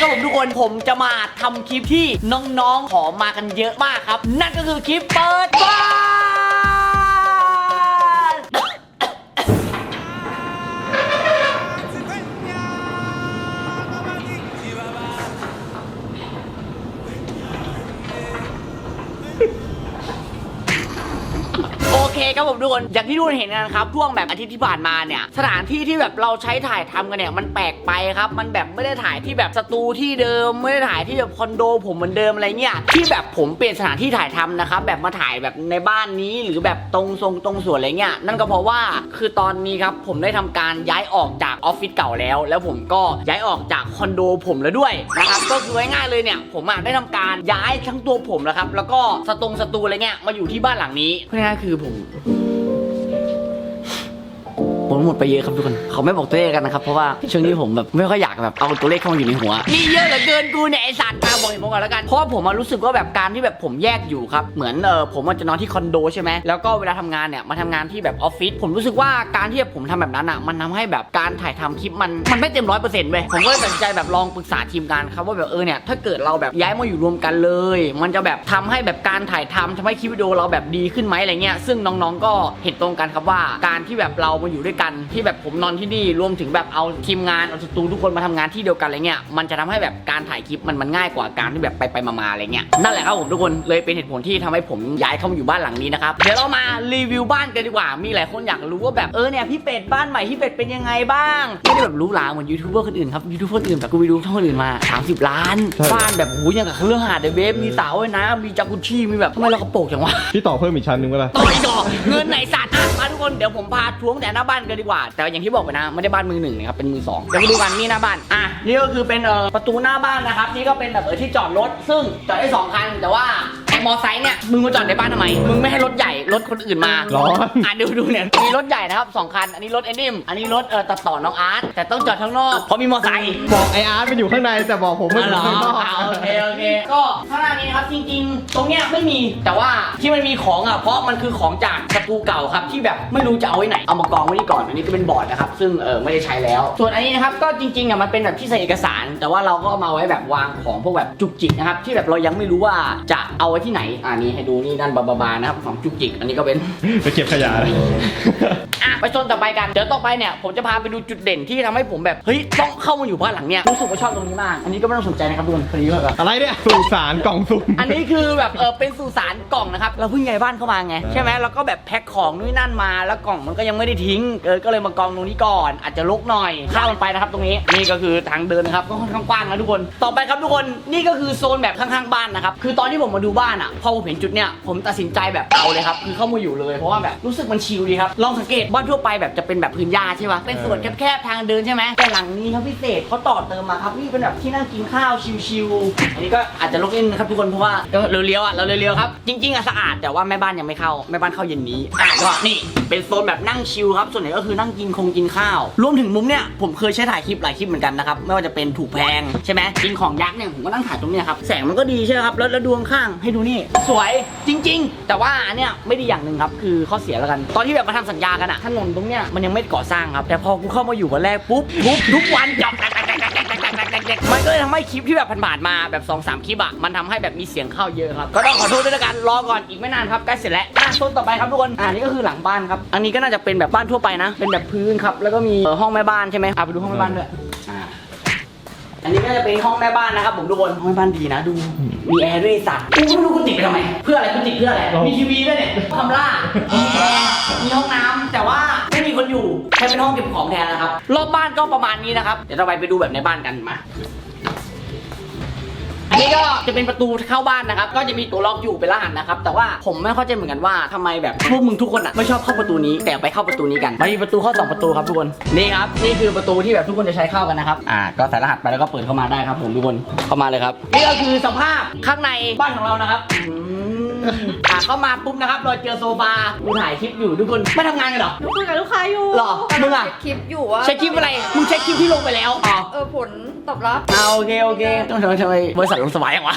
ครับผมทุกคนผมจะมาทำคลิปที่น้องๆขอมากันเยอะมากครับ นั่นก็คือคลิปเปิดบ้าน เคครับผมทุกคนอย่างที่ทุกคนเห็นกันครับช่วงแบบอาทิตย์ที่ผ่านมาเนี่ยสถานที่ที่แบบเราใช้ถ่ายทำกันเนี่ยมันแปลกไปครับมันแบบไม่ได้ถ่ายที่แบบสตูที่เดิมไม่ได้ถ่ายที่แบบคอนโด ผมเหมือนเดิมอะไรเงี้ยที่แบบผมเปลี่ยนสถานที่ถ่ายทำนะครับแบบมาถ่ายแบบในบ้านนี้หรือแบบตรงทรงตรงสวนอะไรเงี้ยนั่นก็เพราะว่าคือตอนนี้ครับผมได้ทำการย้ายออกจากออฟฟิศเก่าแล้ว แล้วผมก็ย้ายออกจากคอนโดผมแล้วด้วยนะครับก็คือง่ายๆเลยเนี่ยผมอะได้ทำการย้ายทั้งตัวผมแล้วครับแล้วก็สตรงสตูอะไรเงี้ยมาอยู่ที่บ้านหลังนี้เพราะงั้นคือผม Thank you. ผมหมดไปเยอะครับทุกคนเขาไม่บอกตัวเลขกันนะครับเพราะว่าช่วงนี้ผมแบบไม่ค่อยอยากแบบเอาตัวเลขเข้ามาอยู่ในหัวนี่เยอะเหลือเกินกูเนี่ยไอสัตว์มาบอกผมก่อนแล้วกันเพราะว่าผมมารู้สึกว่าแบบการที่แบบผมแยกอยู่ครับเหมือนเออผมมันจะนอนที่คอนโดใช่ไหมแล้วก็เวลาทำงานเนี่ยมาทำงานที่แบบออฟฟิศผมรู้สึกว่าการที่แบบผมทำแบบนั้นอะมันทำให้แบบการถ่ายทำคลิปมันมันไม่เต็มร้อยเปอร์เซ็นต์เว้ยผมก็เลยตัดใจแบบลองปรึกษาทีมงานครับว่าแบบเออเนี่ยถ้าเกิดเราแบบย้ายมาอยู่รวมกันเลย มันจะแบบทำให้แบบการถ่ายทำทำให้คลิปวิดีโอเราแบบดีขึ้นไหมอะไรเงี้ยซึ่งน้องๆก็เห็นตรงกันครับว่าการที่แบบเรามาอยู่ด้วยกันที่แบบผมนอนที่นี่รวมถึงแบบเอาทีมงานเอาสตูทุกคนมาทำงานที่เดียวกันอะไรเงี้ยมันจะทำให้แบบการถ่ายคลิปมันมันง่ายกว่าการที่แบบไปไปๆมาๆอะไรเงี้ยนั่นแหละครับผมทุกคนเลยเป็นเหตุผลที่ทำให้ผมย้ายเข้ามาอยู่บ้านหลังนี้นะครับเดี๋ยวเรามารีวิวบ้านกันดีกว่ามีหลายคนอยากรู้ว่าแบบเออเนี่ยพี่เป็ดบ้านใหม่พี่เป็ดเป็นยังไงบ้างไม่ได้แบบหรู้หลาเหมือนยูทูบเบอร์คนอื่นครับยูทูบเบอร์คนอื่นแบบกูไปดูช่องคนอื่นมา 30 ล้านใช่ บ้านแบบโอ้ยอย่างกับเครื่องหาดเดเบฟมีสาวว่ายน้ำมีจากุชี่มีแบบทำไมเรากระโปรงจังวะ พี่ต่อเพิ่มอีกชั้นหนึ่งเวลาต่อยดอกเงินไหนสัตว์อะมาทุกคนเดี๋ยวผมพาทวงแต่หน้าบ้านกันดีกว่า แต่อย่างที่บอกไปนะไม่ได้บ้านมือหนึ่งนะครับเป็นมือสองเดี๋ยวมาดูกันนี่หน้าบ้านอะนี่ก็คือเป็นเอ่อประตูหน้าบ้านนะครับนี่ก็เป็นแบบเออที่จอดรถซึ่งจอดได้สองคันแต่ว่าไอ้มอไซค์เนี่ยมึงมาจอดในบ้านทำไมมึงไม่ให้รถใหญ่ รถคนอื่นมาร้อนอะดูดูเนี่ยมีรถใหญ่นะครับสองคัน อันนี้รถเอนิมอันนี้รถเออตัดต่อน้องอาร์ตแต่ต้องจอดข้างนอกเพราะมีมอไซค์บอกไออาร์ตมันอยู่ข้างในแต่บอกผมมันอยู่ข้างนอกอ๋อเหรอโอเคโอเคก็ข้างหน้านี้นะครับจริง ๆ ตรงเนี้ยไม่มีแต่ว่าที่มันมีของอะเพราะมันคือของจากสตูเก่าครับที่แบบไม่รู้จะเอาไว้ไหนเอามากองไว้นี่ก่อนอันนี้ก็เป็นบอร์ดนะครับซึ่งเออไม่ได้ใช้แล้ว ส่วนอันนี้นะครับก็จริงๆอะมันเป็นแบบที่ใส่เอกสาร แต่ว่าเราก็เอามาไว้แบบวางของพวกแบบจุกจิกนะครับที่แบบเรายังไม่รู้ว่าจะเอาไว้ที่ไหนอ่านี่ให้ดูนี่ด้านบาๆนะครับของจุกจิกอันนี้ก็เป็น ไปเก็บขยะเลยอะไปชนต่อไปกัน เดี๋ยวต่อไปเนี่ยผมจะพาไปดูจุดเด่นที่ทำให้ผมแบบเฮ้ยต้องเข้ามาอยู่บ้านหลังเนี้ยรู้สึกว่าชอบตรงนี้มาก อันนี้ก็ไม่ต้องสนใจนะครับทุกคนคนนี้แบบ อะไรเนี่ยสุสานกล่องสุ่มอันนี้คือแบบเออเป็นสุสานกล่องนะครับ เราเพิ่งย้ายบ้านเข้ามาไง ใช่ไหมเราก็แบบแพ็คของนู่นนนั่นมาแล้วกล่องมันก็ยังไม่ได้ทิ้งเออก็เลยมากองตรงนี้ก่อน อาจจะลกหน่อยข้ามมันไปนะครับตรงนี้นี่ก็คือทางเดินนะครับก็ค่อนข้างกว้างนะทุกคน ต่อไปครับทุกคนนี่ก็คือโซนแบบข้างๆบ้านนะครับคือตอนที่ผมมาดูบ้านอะพอผมเห็นจุดเนี้ยผมตัดสินใจแบบเอาเลยครับคือเข้ามาอยู่เลยเพราะว่าแบบรู้สึกมันชิลดีครับลองสังเกตบ้านทั่วไปแบบจะเป็นแบบพื้นหญ้าใช่ปะเป็นสวนแคบๆทางเดินใช่ไหมแต่หลังนี้ครับพิเศษเขาต่อเติมมาครับนี่เป็นแบบที่นั่งกินข้าวชิลๆอันนี้ก็อาจจะลกนิดนึงนะครับทุกคนเพราะว่าเราเลี้ยวๆอะเราเลี้ยวๆครับจริงๆอะสะอาดแต่ว่าแม่บ้านยังไม่เข้าแม่บ้านเข้าเย็นนี้อะก็นี่เป็นโซนแบบนั่งชิลครับส่วนใหญ่ก็คือนั่งกินคงกินข้าว รวมถึงมุมเนี้ยผมเคยใช้ถ่ายคลิปหลายคลิปเหมือนกันนะครับไม่ว่าจะเป็นถูกแพงใช่ไหมกินของยักษ์เนี่ยผมก็นั่งถ่ายตรงเนี้ยครับแสงมันก็ดีใช่ไหมครับแล้วแล้วดูข้างๆให้ดูนี่สวยจริง ๆ แต่ว่าอันเนี้ยไม่ดีอย่างหนึ่งครับคือข้อเสียแล้วกัน ตอนที่แบบมาทำสัญญากันอะถนนตรงเนี้ยมันยังไม่ก่อสร้างครับ แต่พอกูเข้ามาอยู่วันแรกปุ๊บทุบทุกวันจอบแตกมันก็เลยทำให้คลิปที่แบบผ่านมาแบบ2อสามคลิปอะมันทำให้แบบมีเสียงเข้าเยอะครับ ก็ต้องขอโทษด้วยละกันรอก่อนอีกไม่นานครับใกล้เสร็จแล้วอะโซนต่อไปครับทุกคนอ่านี่ก็คือหลังบ้านครับ อันนี้ก็น่าจะเป็นแบบบ้านทั่วไปนะ เป็นแบบพื้นครับแล้วก็มีห้องแม่บ้านใช่ไหมอะไปดูห้องแม่บ้านด้วย อ่าอันนี้ก็จะเป็นห้องแม่บ้านนะครับผมทุกคนห้องแม่บ้านดีนะดู มีแอร์ด้วยสัตว์กูไม่รู้กูติดไปทำไม เพื่ออะไรกูติดเพื่ออะไร มีทีวีด้วยเนี่ยทำล่ามีแอร์มีห้องน้ำแต่ว่าไม่มีคนอยู่แค่เป็นห้องเก็บของแทนนะครับ รอบบ้านก็ประมาณนี้นะครับ เดี๋ยวเราไปไปดูแบบในบ้านกันมาอั นนี้ก็จะเป็นประตูเข้าบ้านนะครับ ก็จะมีตัวล็อกอยู่เป็นรหัสนะครับ แต่ว่าผมไม่เข้าใจเหมือนกันว่าทำไมแบบพวกมึงทุกคนอะไม่ชอบเข้าประตูนี้แต่ไปเข้าประตูนี้กันมันมีประตูเข้าสองประตูครับทุกคนนี่ครับนี่คือประตูที่แบบทุกคนจะใช้เข้ากันนะครับอ่าก็ใส่รหัสไปแล้วก็เปิดเข้ามาได้ครับ ผมทุกคนเข้ามาเลยครับนี่ก็คือสภาพข้างในบ้านของเรานะครับอืมอ่าเข้ามาปุ๊บนะครับเราเจอโซฟากูถ่ายคลิปอยู่ทุกคนไม่ทำงานกันเหรอคุยกับลูกค้าอยู่หรอมึงอะเช็คคลิปอยู่ว่าเช็คคลิปอะไรมึงเช็คคลิปที่ลงไปแล้วอ๋อเออผล ตอบรับเอาโอเคโอเคต้องทำไมทำไมบริษัทลงสบายอย่างวะ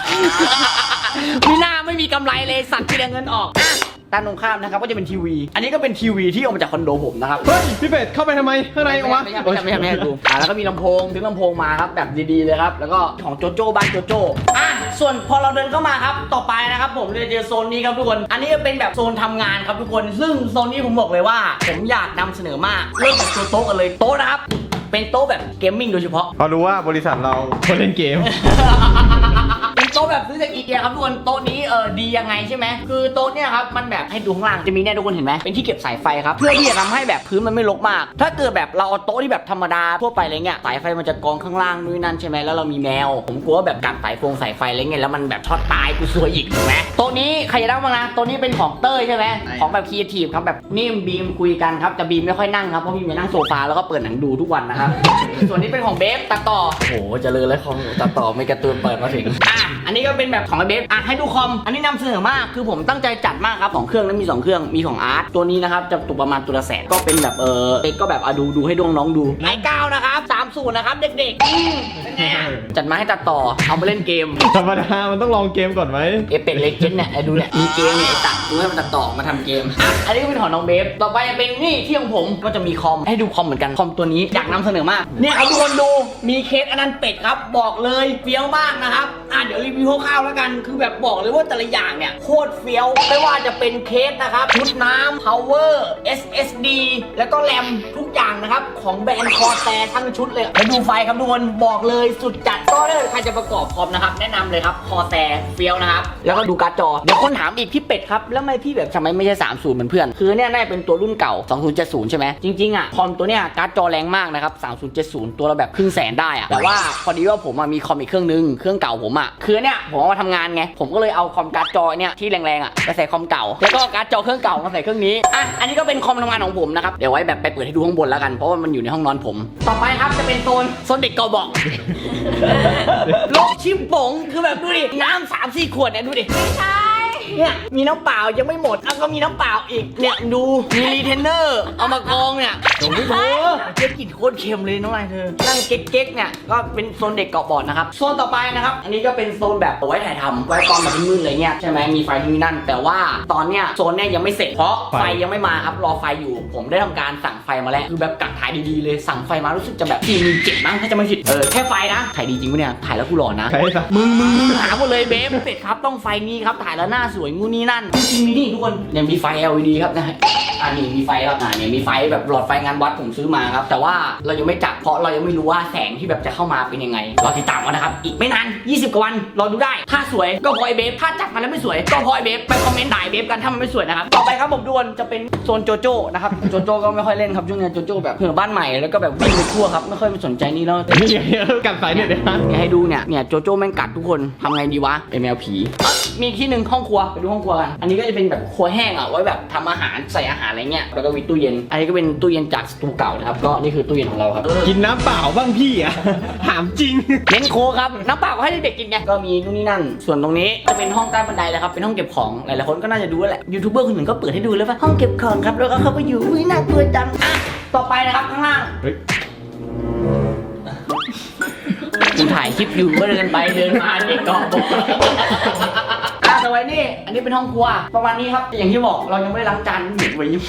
มีหน้าไม่มีกำไรเลยสัตว์ที่ได้เงินออกอะด้านตรงข้ามนะครับก็จะเป็นทีวี อันนี้ก็เป็นทีวีที่ออกมาจากคอนโดผมนะครับ เฮ้ยพี่เป็ดเข้าไปทำไมข้างในออกมาไม่ใช่ไม่ใช่ไม่ใช่ไม่ใช่ดูอ่าแล้วก็มีลำโพงถึงลำโพงมาครับแบบดีๆเลยครับ แล้วก็ของโจโจ้บ้านโจโจ้อะส่วนพอเราเดินเข้ามาครับ ต่อไปนะครับผมจะเจอโซนนี้ครับทุกคน อันนี้ก็เป็นแบบโซนทำงานครับทุกคน ซึ่งโซนนี้ผมบอกเลยว่า ผมอยากนำเสนอมากเริ่มจากตัวโต๊ะกันเลยโต๊ะนะครับ เป็นโต๊ะแบบเกมมิ่งโดยเฉพาะ เขารู้ว่าบริษัทเราคนเล่นเกมเป็น โต๊ะแบบซื้อจากอีเกียครับทุกคนโต๊ะนี้เออดียังไงใช่ไหมคือโต๊ะเนี่ยครับมันแบบให้ดูข้างล่างจะมีเนี่ยทุกคนเห็นไหมเป็นที่เก็บสายไฟครับเพื่อที่จะทำให้แบบพื้นมันไม่รกมาก ถ้าเกิดแบบเราเอาโต๊ะที่แบบธรรมดาทั่วไปอะไรเงี้ยสายไฟมันจะกองข้างล่างนู่นนั่นใช่ไหมแล้วเรามีแมว ผมกลัวว่าแบบกัดสายฟงสายไฟอะไรเงี้ยแล้วมันแบบช็อตตายกูซวยอีกถูกไหมโต๊ะนี้ใครจะนั่งบ้างนะโต๊ะนี้เป็นของเต้ยใช่ไหมของแบบครีเอทีฟครับแบบนิ่มบีมคุยกันครับแต่บีมไม่ค่อยนั่งครับเพราะบีมจะนั่งโซฟาแล้วก็เปิดหนังดูทุกวันนะครับส่วนนี้เป็นของเบฟตัดต่อโอ้โหเจริญแล้วของตัดต่อไม่กระตุ้นเปิดมาถึงอะอันนี้ก็เป็นแบบของไอเบฟอะให้ดูคอม อันนี้นำเสนอมาก คือผมตั้งใจจัดมากครับของเครื่องนั้นมีสองเครื่อง มีของอาร์ต ตัวนี้นะครับจะตกประมาณตัวละแสน ก็เป็นแบบเออเด็กก็แบบอะดูดูให้ดวงน้องดู ไอเก้านะครับสามศูนย์นะครับเด็กๆอืมเป็นไงอะจัดมาให้ตัดต่อ เอาไปเล่นเกม ธรรมดา มันต้องลองเกมก่อนไหม เอฟเฟกต์เล็กเจนเนี่ยไอ้ดูเนี่ยมีเกมเนี่ยไอ้ตัดดูให้มันตัดต่อมาทำเกมอะอันนี้ก็เป็นของน้องเบฟต่อไปจะเป็นนี่ที่ของผมก็จะมีคอมให้ดูคอมเหมือนกันคอมตัวนี้อยากนำเสนอมากเนี่ยครับทุกคนดูมีเคสอนันต์เป็ดครับ บอกเลยเฟี้ยวมากนะครับอะ เดี๋ยวรีวิวคร่าวๆแล้วกัน คือแบบบอกเลยว่าแต่ละอย่างเนี่ยโคตรเฟี้ยว ไม่ว่าจะเป็นเคสนะครับ ชุดน้ำ power SSD แล้วก็แรมทุกอย่างนะครับ ของแบรนด์คอแตทั้งชุดเลยมาดูไฟครับทุกคนบอกเลยสุดจัดก็เกิดใครจะประกอบคอมนะครับ แนะนำเลยครับคอแตเฟี้ยวนะครับ แล้วก็ดูการ์ดจอ เดี๋ยวคนถามอีกพี่เป็ดครับ แล้วทำไมพี่แบบทำไมไม่ใช่ 30 เหมือนเพื่อน คือเนี่ยน่าจะเป็นตัวรุ่นเก่า 2070 ใช่ไหมจริงๆอะคอมตัวเนี้ยการ์ดจอแรงมากนะครับ 3070 ตัวละแบบครึ่งแสนได้อะแต่ว่าพอดีว่าผมมีคอมอีกเครื่องนึงเครื่องเก่าผมอะคือเนี่ยผมเอามาทำงานไง ผมก็เลยเอาคอมการ์ดจอเนี่ยที่แรงๆอะไปใส่คอมเก่า แล้วก็การ์ดจอเครื่องเก่ามาใส่เครื่องนี้ อะ อันนี้ก็เป็นคอมทำงานของผมนะครับ เดี๋ยวไว้แบบไปเปิดให้ดูข้างบนแล้วกัน เพราะว่ามันอยู่ในห้องนอนผม ต่อไปครับจะเป็นโซนโซนเด็กเกาบอก โลกชิมปงคือแบบดูดิ น้ำสามสี่ขวดเนี่ยดูดิไม่ใช่ เนี่ยมีน้ำเปล่ายังไม่หมดแล้วก็มีน้ำเปล่าอีกเนี่ยดูมีรีเทนเนอร์เอามากองเนี่ยโอ้โหเธอเจ๊กลิ่นโคตรเค็มเลยน้องนายเธอนั่งเก๊กๆเนี่ยก็เป็นโซนเด็กเกาะบอร์ดนะครับโซนต่อไปนะครับ อันนี้ก็เป็นโซนแบบเอาไว้ถ่ายทำไว้ตอนแบบมืดๆอะไรเงี้ยใช่ไหมมีไฟที่นี่นั่น แต่ว่าตอนเนี้ยโซนเนี่ยยังไม่เสร็จเพราะไฟยังไม่มาครับรอไฟอยู่ ผมได้ทำการสั่งไฟมาแล้วคือแบบกัดถ่ายดีๆเลยสั่งไฟมารู้สึกจะแบบสี่หมื่นเจ็ดมั้งถ้าจะไม่ผิดเออแค่ไฟนะถ่ายดีจริงปะเนี่ยถ่ายแล้วกูหล่อนะใครสักมึงมึงมึงหาหมดเลยเบฟเป็ดครับต้องไฟนี้ครับถ่ายแล้วหน้าสวยงูนี่นั่นจริงๆมีนี่ทุกคนเนี่ยมีไฟ LED ครับนะฮะอันนี้มีไฟครับอ่าเนี่ยมีไฟแบบหลอดไฟงานวัดผมซื้อมาครับ แต่ว่าเรายังไม่จับเพราะเรายังไม่รู้ว่าแสงที่แบบจะเข้ามาเป็นยังไงรอติดตามกันนะครับอีกไม่นาน 20 กว่าวันรอดูได้ ถ้าสวยก็พอไอเบฟถ้าจัดมาแล้วไม่สวยก็พอไอเบฟไปคอมเมนต์ด่าไอ้เบฟกันถ้ามันไม่สวยนะครับต่อไปครับผมดวนจะเป็นโซนโจโจ้นะครับโจโจ้ก็ไม่ค่อยเล่นครับช่วงนี้โจโจ้แบบเผื่อบ้านใหม่แล้วก็แบบวิ่งไปทั่วครับไม่ค่อยไปสนใจนี่แล้วนี่ไงกัดสายเน็ตเลยนะเนี่ยให้ดูเนี่ยเนี่ยโจโจ้แม่งกัดทุกคนทำไงดีวะเป็นแมวผีเอ้ยมีที่หนึ่งห้องครัวไปดูห้องครัวกัน อันนี้ก็จะเป็นแบบครัวแห้งอะไว้แบบทำอาหารใส่อาหารอะไรเงี้ย แล้วก็มีตู้เย็น อันนี้ก็เป็นตู้เย็นจากสตูเก่านะครับ ก็นี่คือตู้เย็นของเราครับ กินน้ำเปล่าบ้างพี่อะ ถามจริง เน้นโคกครับ น้ำเปล่าก็ให้เด็กๆกินไง ก็มีนู่นนี่นั่น ส่วนตรงนี้จะเป็นห้องใต้บันไดแล้วครับ เป็นห้องเก็บของ หลายๆคนก็น่าจะดูแหละ ยูทูบเบอร์คนหนึ่งก็เปิดให้ดูแล้วว่าห้องเก็บของครับ แล้วก็เข้าไปอยู่อุ้ยน่ากลัวจังอะต่อไปนะครับข้างล่างเฮ้ยกูถ่ายคลิปอยู่ก็เดินไปเดินมาเด็กก็บอกอะแต่ ไว้นี่ อันนี้เป็นห้องครัว ประมาณนี้ครับ อย่างที่บอกเรายังไม่ได้ล้างจานหยุดไว้อยู่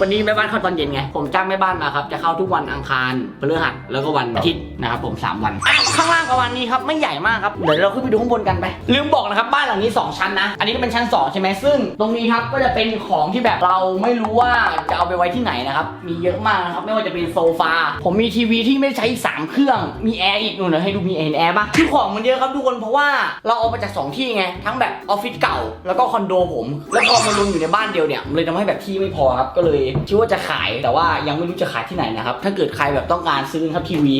วันนี้แม่บ้านเข้าตอนเย็นไง ผมจ้างแม่บ้านมาครับ จะเข้าทุกวันอังคารพฤหัสแล้วก็วันอาทิตย์นะครับผม 3 วัน ข้างล่างประมาณนี้ครับ ไม่ใหญ่มากครับ เดี๋ยวเราขึ้นไปดูข้างบนกันไป ลืมบอกนะครับบ้านหลังนี้ 2 ชั้นนะ อันนี้ก็เป็นชั้น 2 ใช่ไหมซึ่ง ตรงนี้ครับก็จะเป็นของที่แบบเราไม่รู้ว่าจะเอาไปไว้ที่ไหนนะครับ มีเยอะมากนะครับ ไม่ว่าจะเป็นโซฟา ผมมีทีวีที่ไม่ใช้อีกสามเครื่อง มีแอร์อีกหนูเนะให้ดูมีแอร์ปะคือของมันเยอะครับทุกคน เพราะว่าเราเอามาจากส2 ที่ไง ทั้งแบบออฟฟิศเก่าแล้วก็คอนโดผม แล้วพอมารวมอยู่ในบ้านเดียวเนี่ยมันเลยทำให้แบบที่ไม่พอครับก็เลยคิดว่าจะขายแต่ว่ายังไม่รู้จะขายที่ไหนนะครับถ้าเกิดใครแบบต้องการซื้อครับทีวี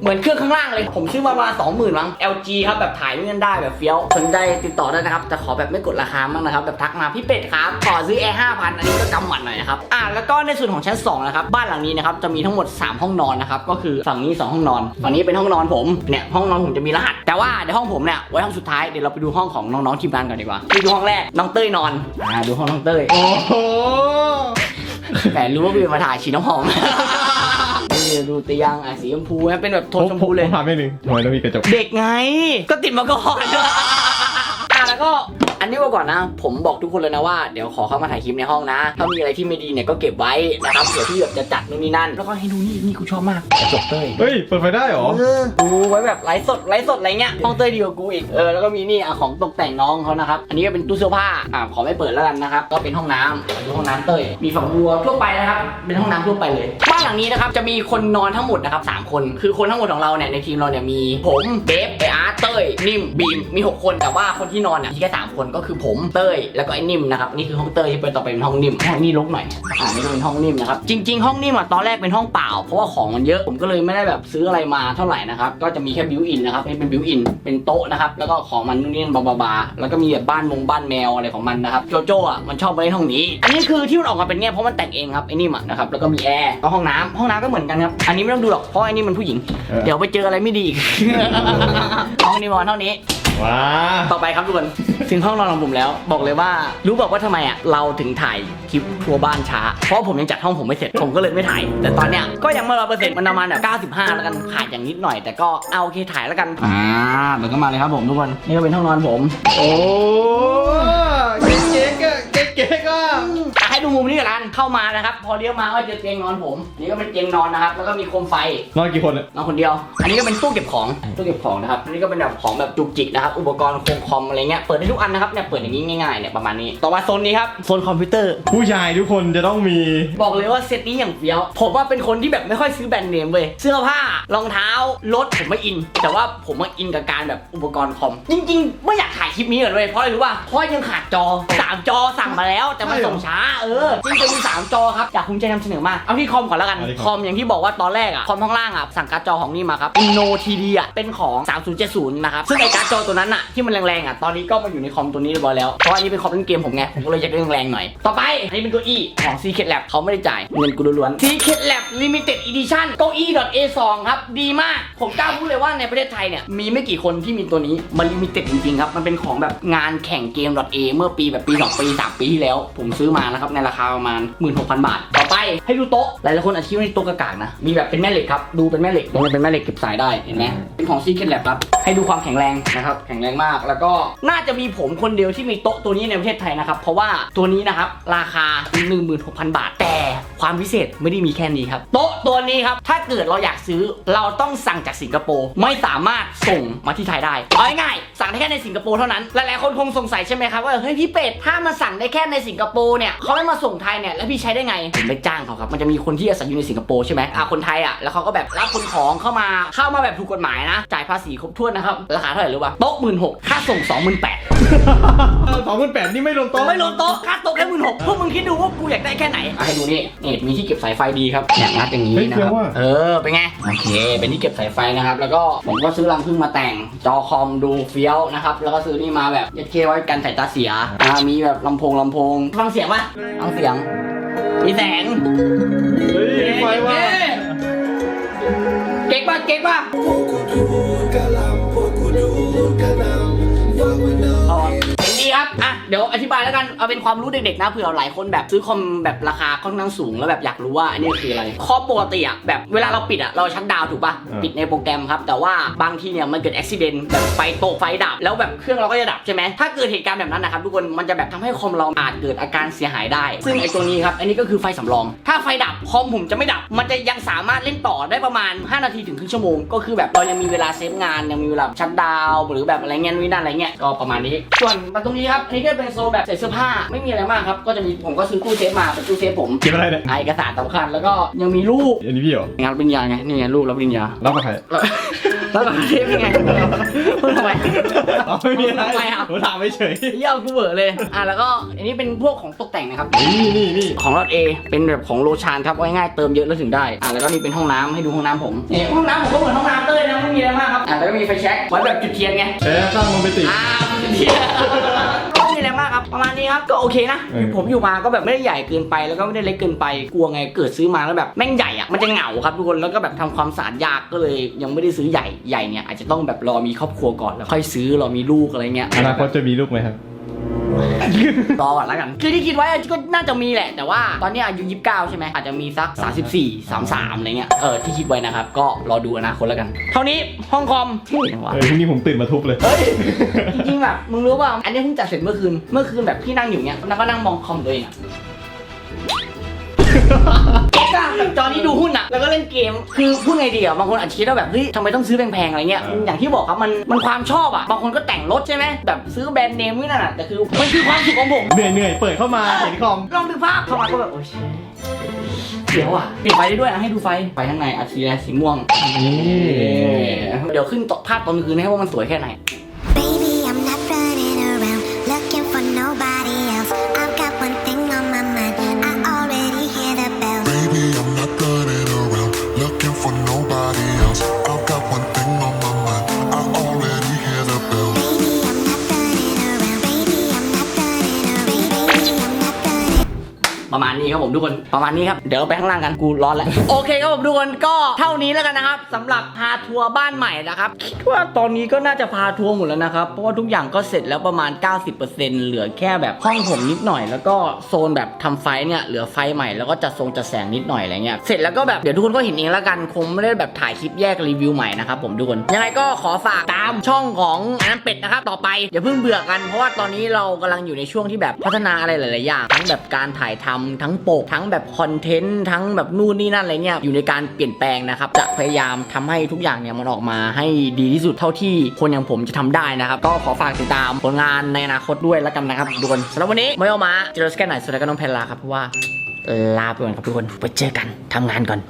เหมือนเครื่องข้างล่างเลย ผมซื้อมาประมาณสองหมื่นมั้ง LG ครับแบบถ่ายเงินได้แบบเฟี้ยวสนใจติดต่อได้นะครับแต่ขอแบบไม่กดราคามั้งนะครับแบบทักมาพี่เป็ดครับขอซื้อแอร์ห้าพันอันนี้ก็กำหมัดหน่อยนะครับอ่าแล้วก็ในส่วนของชั้น2นะครับบ้านหลังนี้นะครับจะมีทั้งหมด 3 ห้องนอนนะครับก็คือฝั่งนี้ 2 ห้องนอนฝั่งนี้เป็นห้องนอนผมเนี่ยห้องนอนผมจะมีรหัส แต่ว่าในห้องผมเนี่ยไว้ห้องสุดท้ายเดี๋ยวเราไปดูห้องของน้องๆทีมงานก่อนดีกว่านี่ดูห้องแรกน้องเต้ยนอนอ่าดูห้องน้องเต้ยโอ้โหแต่รู้ว่าพี่มาถ่ายฉีดน้ำหอม นี่ดูเตียงอะสีชมพูนะเป็นแบบโทนชมพูเลยผมถามไม่หนึ่งทำไมต้องมีกระจก เด็กไง ก็ติดมาก่อน อะแล้วก็ อันนี้มาก่อนนะ ผมบอกทุกคนเลยนะว่าเดี๋ยวขอเข้ามาถ่ายคลิปในห้องนะ ถ้ามีอะไรที่ไม่ดีเนี่ยก็เก็บไว้นะครับเผื่อที่แบบจะจัดนู่นนี่นั่น แล้วก็ให้ดูนี่นี่กูชอบมากกระจกเต้ยเฮ้ย เปิดไฟได้เหรอ เออดูไว้แบบไลฟ์สดไลฟ์สดอะไรเงี้ยห้องเต้ยดีกว่ากูอีก เออแล้วก็มีนี่อะของตกแต่งน้องเขานะครับ อันนี้ก็เป็นตู้เสื้อผ้า อ่าขอไม่เปิดแล้วกันนะครับ ก็เป็นห้องน้ำดูห้องน้ำเต้ย มีฝักบัวทั่วไปนะครับ เป็นห้องน้ำทั่วไปเลย บ้านหลังนี้นะครับจะมีคนนอนทั้งหมดนะครับสามคน คือคนทั้งหมดของเราเนี่ยในทีมเราเนี่ยมีผมเบฟไออาร์ตเต้ยนิ่มบีมมีหกคนแต่ว่าคนที่นอนเนี่ยมีแค่สามคนก็็คือผมเต้ยแล้วก็ไอ้นิ่มนะครับนี่คือห้องเต้ยที่เป็นต่อไปเป็นห้องนิ่มห้องนี้รกหน่อยอ่านี่ก็เป็นห้องนิ่มนะครับจริง ๆ ห้องนิ่มอะตอนแรกเป็นห้องเปล่าเพราะว่าของมันเยอะผมก็เลยไม่ได้แบบซื้ออะไรมาเท่าไหร่นะครับก็จะมีแค่บิวอินนะครับเป็นบิวอินเป็นโต๊ะนะครับแล้วก็ของมันนู่นนี่บาบาบาแล้วก็มีแบบบ้านมงบ้านแมวอะไรของมันนะครับโจโจ้อะมันชอบไปห้องนี้ อันนี้คือที่มันออกมาเป็นเงี้ยเพราะมันแต่งเองครับไอ้นิ่มอะนะครับแล้วก็มีแอร์ก็ห้องน้ำห้องน้ำก็เหมือนกันครับอันนี้ไม่ต้องดูหรอกเพราะไอ้นี่มันผู้หญิงเออเดี๋ยวไปเจออะไรไม่ดีอีกห้องนี้มอนเท่านี้ ว้าต่อไปครับทุกคนถึงห้องนอนของผมแล้ว บอกเลยว่ารู้บอกว่าทำไมอะเราถึงถ่ายคลิปทัวร์บ้านช้า เพราะผมยังจัดห้องผมไม่เสร็จผมก็เลยไม่ถ่าย แต่ตอนเนี้ยก็ยังไม่ร้อยเปอร์เซ็นต์มันประมาณแบบ95 แล้วกันขาดอย่างนิดหน่อย แต่ก็เอาโอเคถ่ายแล้วกันอ่าเดี๋ยวก็มาเลยครับผมทุกคนนี่ก็เป็นห้องนอนผม โอ้เก๊ก ดูมุมนี้กันเข้ามานะครับ พอเลี้ยวมาก็เจอเตียงนอนผมนี่ก็เป็นเตียงนอนนะครับ แล้วก็มีโคมไฟนอนกี่คนอะนอนคนเดียว อันนี้ก็เป็นตู้เก็บของตู้เก็บของนะครับอันนี้ก็เป็นแบบของแบบจุกจิกนะครับอุปกรณ์โคมคอมอะไรเงี้ยเปิดได้ทุกอันนะครับเนี่ยเปิดอย่างนี้ง่ายๆเนี่ยประมาณนี้ต่อมาโซนนี้ครับโซนคอมพิวเตอร์ ผู้ชายทุกคนจะต้องมี บอกเลยว่าเซตนี้อย่างเฟี้ยวผมว่าเป็นคนที่แบบไม่ค่อยซื้อแบรนด์เนมเว้ยเสื้อผ้ารองเท้ารถผมไม่อิน แต่ว่าผมมาอินกับการแบบอุปกรณ์คอม จริง ๆ ไม่อยากถ่ายคลิปนี้เลยเว้ยเพราะอะไรรู้ป่ะเพราะยังขาดจอสามจอสั่งมาแล้ว แต่มันส่งช้าเออจริงๆมีสามจอครับอยากภูมิใจนำเสนอมากเอาที่คอมก่อนแล้วกันเอาที่คอมคอมอย่างที่บอกว่าตอนแรกอะคอมข้างล่างอะสั่งการ์ดจอของนี่มาครับ Inno TD อะเป็นของ 3070 นะครับ ซึ่งไอการ์ดจอตัวนั้นอะที่มันแรงๆอะตอนนี้ก็มาอยู่ในคอมตัวนี้เรียบร้อยแล้วเพราะอันนี้เป็นคอมเล่นเกมผมไงผมก็เลยอยากได้แรงๆหน่อย ต่อไปอันนี้เป็นเก้าอี้ของ Secret Lab เขาไม่ได้จ่ายเงินกูล้วนๆ Secret Lab Limited Edition เก้าอี้ .a2 ครับดีมากผมกล้าพูดเลยว่าในประเทศไทยเนี่ยมีไม่กี่คนที่มีตัวนี้มันลิมิเต็ดจริงๆครับมันเป็นของแบบงานแข่งเกม .a เมื่อปีแบบปี2ปี3ปีที่แล้ว ผมซื้อมานะครับในในราคาประมาณ 16,000 บาท ไปให้ดูโต๊ะ หลายๆคนอาจจะคิดว่านี่โต๊ะกากๆนะ มีแบบเป็นแม่เหล็กครับ ดูเป็นแม่เหล็กตรงนี้เป็นแม่เหล็กเก็บสายได้ เห็นไหมเป็นของ Secret Lab ครับ ให้ดูความแข็งแรงนะครับ แข็งแรงมาก แล้วก็น่าจะมีผมคนเดียวที่มีโต๊ะตัวนี้ในประเทศไทยนะครับ เพราะว่าตัวนี้นะครับราคา 16,000 บาท แต่ความพิเศษไม่ได้มีแค่นี้ครับ โต๊ะตัวนี้ครับ ถ้าเกิดเราอยากซื้อเราต้องสั่งจากสิงคโปร์ ไม่สามารถส่งมาที่ไทยได้เอาง่ายๆสั่งได้แค่ในสิงคโปร์เท่านั้น หลายๆคนคงสงสัยใช่ไหมครับว่า เฮ้ยพี่เป็ด ถ้ามาสั่งได้แค่ในสิงคโปร์เนี่ยเขาไม่มาส่งไทยเนี่ย แล้วพี่ใช้ได้ไงผมไจ้างเขาครับ มันจะมีคนที่อาศัยอยู่ในสิงคโปร์ใช่ไหมอ่าคนไทยอะ แล้วเขาก็แบบรับคนของเข้ามา เข้ามาแบบถูกกฎหมายนะ จ่ายภาษีครบถ้วนนะครับ ราคาเท่าไหร่รู้ป่ะโต๊ะหมื่นหกค่าส่งสองหมื่นแปดสองพันแปดนี่ไม่รวมโต๊ะ ไม่รวมโต๊ะ ค่าโต๊ะแค่หมื่นหกพวกมึงคิดดูว่ากูอยากได้แค่ไหนอะให้ดูนี่นี่มีที่เก็บสายไฟดีครับเนี่ยงัดอย่างนี้เฮ้ยนะครับเฟี้ยวอะเออ เป็นไง โอเค เป็นที่เก็บสายไฟนะครับ แล้วก็ผมก็ซื้อรังพึ่งมาแต่ง จอคอมดูเฟี้ยวนะครับ แล้วก็ซื้อนี่มาแบบยัดเคไว้กันสายตาเสียอ่ามีแบบลำโพงลำโพง ฟังเสียงปะฟังเสียง มีแสงเฮ้ยไฟว่า เก๊กปะเก๊กปะ อะเดี๋ยวอธิบายแล้วกันเอาเป็นความรู้เด็กๆนะเผื่อหลายคนแบบซื้อคอมแบบราคาค่อนข้างสูงแล้วแบบอยากรู้ว่าอันนี้คืออะไรคอมปกติอะแบบเวลาเราปิดอะเราชัดดาวน์ถูกป่ะอ่า ปิดในโปรแกรมครับ แต่ว่าบางทีเนี่ยมันเกิดอุบิเหตุแบบไฟตกไฟดับ แล้วแบบเครื่องเราก็จะดับใช่ไหมถ้าเกิดเหตุการณ์แบบนั้นนะครับทุกคนมันจะแบบทำให้คอมเราอาจเกิดอาการเสียหายได้ ซึ่งไอ้ตัวนี้ครับอันนี้ก็คือไฟสำรอง ถ้าไฟดับคอมผมจะไม่ดับ มันจะยังสามารถเล่นต่อได้ประมาณ 5 นาทีถึงครึ่งชั่วโมง ก็คือแบบเรายังมีเวลาเซฟงานยังมีเวลาชัดดาวน์หรือแบบอะไรเงี้ยนู่นนนั่นอะไรเงี้ยก็ประมาณนี้ ส่วนตรงนี้ครับอันนี้ก็เป็นโซนแบบใส่เสื้อผ้าไม่มีอะไรมากครับ ก็จะมีผมก็ซื้อตู้เซฟมาเป็นตู้เซฟผมเก็บอะไรเนี่ยอ่าเอกสารสำคัญแล้วก็ยังมีรูปอันนี้พี่เหรองานรับปริญญาไงนี่ไงรูปรับปริญญา รับมาใครแล้วแล้วก็เทปยังไงพูดทำไมอ๋อไม่มีอะไรทำไมอะผมถามไปเฉยเยี่ยมกูเบอร์เลยอะแล้วก็อันนี้เป็นพวกของตกแต่งนะครับ นี่นี่นี่ของรอดเอเป็นแบบของโลชานครับเอาง่ายๆเติมเยอะแล้วถึงได้อะแล้วก็นี่เป็นห้องน้ำให้ดูห้องน้ำผมนี่ห้องน้ำผมก็เหมือนห้องน้ำเต้ยนะไม่มีอะไรมากครับอะแล้วก็มีไฟแช็กไว้แบบจุดเทียนไงแพ้สร้างโรแมนติกอ่าจุดเทียน ประมาณนี้ครับก็โอเคนะ เออ ผมอยู่มาก็แบบไม่ได้ใหญ่เกินไปแล้วก็ไม่ได้เล็กเกินไปกลัวไงเกิดซื้อมาแล้วแบบแม่งใหญ่อะมันจะเหงาครับทุกคนแล้วก็แบบทำความสะอาดยากก็เลย ยังไม่ได้ซื้อใหญ่ใหญ่เนี่ยอาจจะต้องแบบรอมีครอบครัวก่อนแล้วค่อยซื้อรอมีลูกอะไรเงี้ย อนาคตจะมีลูกไหมครับ รอก่อนแล้วกันคือที่คิดไว้ก็น่าจะมีแหละ แต่ว่าตอนนี้อายุ 29 ใช่ไหมอาจจะมีสัก 34 33อะไรเงี้ยเออที่คิดไว้นะครับ ก็รอดูอนาคตแล้วกัน เท่านี้ห้องคอมเท่จังวะเออพรุ่งนี้ผมตื่นมาทุบเลย เฮ้ยจริงๆแบบมึงรู้ป่ะอันนี้เพิ่งจัดเสร็จเมื่อคืนเมื่อคืนแบบพี่นั่งอยู่เนี้ยแล้วก็นั่งมองคอมตัวเองอะเจ๊ กอะแบบจอนี้ดูหุ้นอะแล้วก็เล่นเกม คือพูดไงดีอะบางคนอาจจะคิดว่าแบบเฮ้ยทำไมต้องซื้อแพงๆอะไรเงี้ย อย่างที่บอกครับมันมันความชอบอะบางคนก็แต่งรถใช่ไหมแบบซื้อแบรนด์เนมนี่นั่นอะแต่คือมันคือความสุขของผมเหนื่อยเหนื่อยเปิดเข้ามาเห็นคอมลองดูภาพเข้ามาก็แบบโอ้ยเสียวอะปิดไฟได้ด้วยนะให้ดูไฟไฟข้างในอัดสีแดงสีม่วงนี่เดี๋ยวขึ้นต่อภาพตอนกลางคืนให้ว่ามันสวยแค่ไหน นี้ครับผมทุกคนประมาณนี้ครับเดี๋ยวไปข้างล่างกันกูร้อนแล้วโอเคครับผมทุกคนก็เท่านี้แล้วกันนะครับสำหรับพาทัวร์บ้านใหม่นะครับคิดว่าตอนนี้ก็น่าจะพาทัวร์หมดแล้วนะครับเพราะว่าทุกอย่างก็เสร็จแล้วประมาณ 90%เหลือแค่แบบห้องผมนิดหน่อย แล้วก็โซนแบบทำไฟเนี่ยเหลือไฟใหม่แล้วก็จัดทรงจัดแสงนิดหน่อยอะไรเงี้ยเสร็จแล้วก็แบบเดี๋ยวทุกคนก็เห็นเองแล้วกันคงไม่ได้แบบถ่ายคลิปแยกรีวิวใหม่นะครับผมทุกคนยังไงก็ขอฝากตามช่องของอันเป็ดนะครับต่อไปอย่าเพิ่งเบื่อกันเพราะว่าตอนนี้เรากำลังอยู่ในช่วงที่แบบพัฒนาอะไรหลาย ๆ อย่างทั้งแบบการถ่ายทำทั้งปก ทั้งแบบคอนเทนต์ทั้งแบบนู่นนี่นั่นอะไรเงี้ยอยู่ในการเปลี่ยนแปลงนะครับจะพยายามทำให้ทุกอย่างเนี่ยมันออกมาให้ดีที่สุดเท่าที่คนอย่างผมจะทำได้นะครับก็ขอฝากติดตามผลงานในอนาคตด้วยแล้วกันนะครับทุกคนสำหรับวันนี้ไม่เอามาเจอสแกนไหนสุดท้ายก็ต้องแพนลาครับเพราะว่าลาไปก่อนครับทุกคนไปเจอกันทำงานก่อน